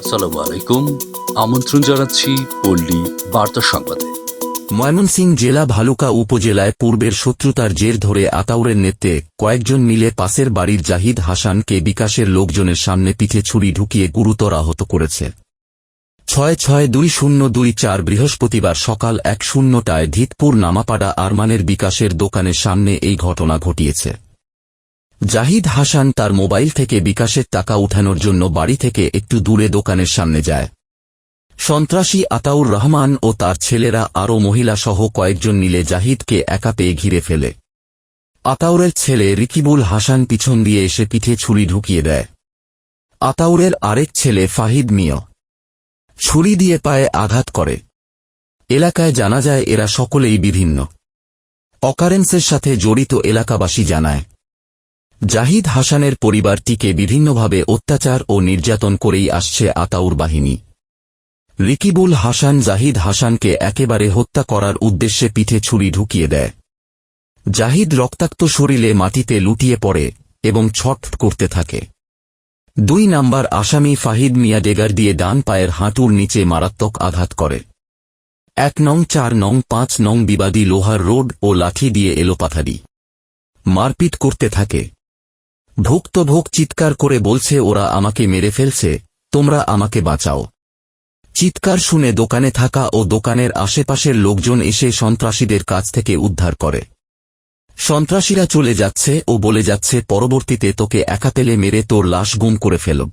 আসসালামু আলাইকুম। আমন্ত্রণ জানাচ্ছি পল্লী বার্তা সংবাদে। ময়মনসিংহ জেলা ভালুকা উপজেলায় পূর্বের শত্রুতার জের ধরে আতাউরের নেতৃত্বে কয়েকজন মিলে পাশের বাড়ির জাহিদ হাসানকে বিকাশের লোকজনের সামনে পিঠে ছুরি ঢুকিয়ে গুরুতর আহত করেছে। ছয় ছয় দুই শূন্য দুই চার বৃহস্পতিবার সকাল এক শূন্যটায় ধিতপুর নামাপাড়া আরমানের বিকাশের দোকানের সামনে এই ঘটনা ঘটিয়েছে। জাহিদ হাসান তার মোবাইল থেকে বিকাশের টাকা উঠানোর জন্য বাড়ি থেকে একটু দূরে দোকানের সামনে যায়। সন্ত্রাসী আতাউর রহমান ও তার ছেলেরা আরও মহিলাসহ কয়েকজন মিলে জাহিদকে একা পেয়ে ঘিরে ফেলে। আতাউরের ছেলে রিকিবুল হাসান পিছন দিয়ে এসে পিঠে ছুরি ঢুকিয়ে দেয়। আতাউরের আরেক ছেলে ফাহিদ মিয়া ছুরি দিয়ে পায়ে আঘাত করে। এলাকায় জানা যায় এরা সকলেই বিভিন্ন। অকারেন্সের সাথে জড়িত এলাকাবাসী জানায়। জাহিদ হাসানের পরিবারটিকে বিভিন্নভাবে অত্যাচার ও নির্যাতন করেই আসছে আতাউর বাহিনী। রিকিবুল হাসান জাহিদ হাসানকে একেবারে হত্যা করার উদ্দেশ্যে পিঠে ছুরি ঢুকিয়ে দেয়। জাহিদ রক্তাক্ত শরীরে মাটিতে লুটিয়ে পড়ে এবং ছট করতে থাকে। দুই নাম্বার আসামি ফাহিদ মিয়া ডেগার দিয়ে ডান পায়ের হাঁটুর নিচে মারাত্মক আঘাত করে। এক নং চার নং পাঁচ নং বিবাদী লোহার রোড ও লাঠি দিয়ে এলোপাথারি। মারপিট করতে থাকে। ভুক্তভোগ চিৎকার করে বলছে, ওরা আমাকে মেরে ফেলছে, তোমরা আমাকে বাঁচাও। চিৎকার শুনে দোকানে থাকা ও দোকানের আশেপাশের লোকজন এসে সন্ত্রাসীদের কাছ থেকে উদ্ধার করে। সন্ত্রাসীরা চলে যাচ্ছে ও বলে যাচ্ছে, পরবর্তীতে তোকে একা পেলে মেরে তোর লাশ গুম করে ফেল।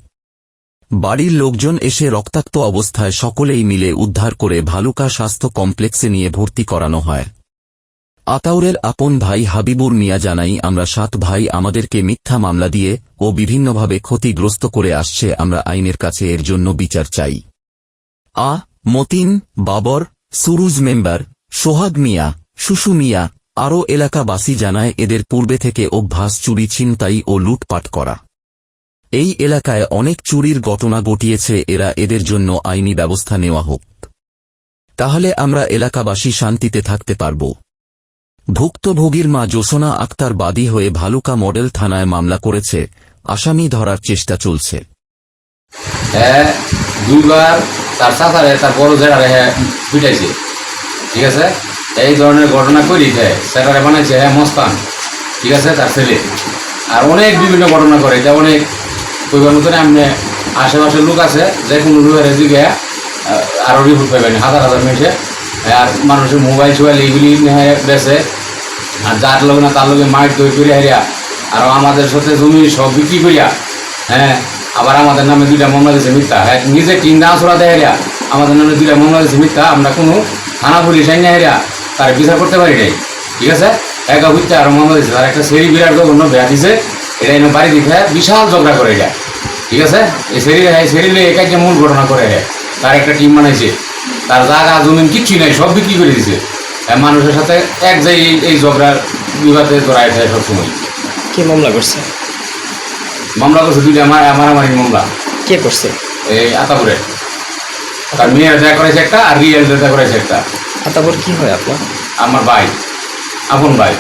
বাড়ির লোকজন এসে রক্তাক্ত অবস্থায় সকলেই মিলে উদ্ধার করে ভালুকা স্বাস্থ্য কমপ্লেক্সে নিয়ে ভর্তি করানো হয়। আতাউরের আপন ভাই হাবিবুর মিয়া জানাই, আমরা সাত ভাই আমাদেরকে মিথ্যা মামলা দিয়ে ও বিভিন্নভাবে ক্ষতিগ্রস্ত করে আসছে, আমরা আইনের কাছে এর জন্য বিচার চাই। আ. মতিন, বাবর, সুরুজ মেম্বার, সোহাগ মিয়া শুশু মিয়া, আরও এলাকাবাসী জানায়, এদের পূর্বে থেকে অভ্যাস, চুরি, ছিনতাই ও লুটপাট করা। এই এলাকায় অনেক চুরির ঘটনা ঘটিয়েছে, এরা এদের জন্য আইনি ব্যবস্থা নেওয়া হোক। তাহলে আমরা এলাকাবাসী শান্তিতে থাকতে পারব। ভুক্তভোগীর মা জোসনা আক্তার বাদী হয়ে ভালুকা মডেল থানায় মামলা করেছে। আসামি ধরার চেষ্টা চলছে। দুইবার তার চাচারে, তার বড় জেরারে ঠিক আছে? এই ধরনের ঘটনা করি দেয় স্যারারে বানাইছে হ্যাঁ মস্তান। ঠিক আছে? তার ছেলে। আর অনেক বিভিন্ন ঘটনা করে এটা অনেক কইবার মতন এমনি আশেপাশের লোক আছে, যে কোনো লোকের দিকে আরও রিপোর্ট পাইবেন, হাজার হাজার মেশে আর মানুষের মোবাইল সোবাইল এইগুলি বেছে। আর যার লোক না তার লোকে মাইট দই করে হারিয়া আর আমাদের সাথে জমি সব বিক্রি করিয়া হ্যাঁ আবার আমাদের নামে দুইটা মামলা দিয়েছে মিথ্যা। হ্যাঁ নিজে দাঁড়া চড়া দেয় হেরিয়া আমাদের নামে দুইটা মামলা দিয়েছে মিথ্যা। আমরা কোনো থানা পুলিশ আইনে হেরিয়া তার বিচার করতে পারি নাই। ঠিক আছে? একা বুঝতে আরও মামলা দিয়েছে তার একটা সেরি বিরাট অন্য বেয়া দিছে। এটা এনে বাড়ি দিকে বিশাল ঝগড়া করে এটা। ঠিক আছে? এই সেরি সেরিলে একাই যে মূল ঘটনা করে তার একটা টিম বানাইছে। তার জায়গা জমিন কিচ্ছুই নাই সব বিক্রি করে দিছে। হ্যাঁ, মানুষের সাথে এক যে এই- ঝগড়ার বিবাদে জড়াই থাকে সবসময়। কে মামলা করছে? মামলা করছে দুইটা আমার মারামারি মামলা। কে করছে? এই আতাপুরে। তার মেয়ের দেখা করেছে একটা আর রিয়েল দেখা করেছে একটা। আতাপুর কি হয় আপনার? আমার ভাই আপন ভাই।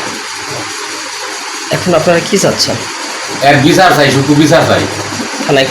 এখন আপনারা কি চাচ্ছেন? এর বিচার চাই শুধু বিচার চাই। থানায়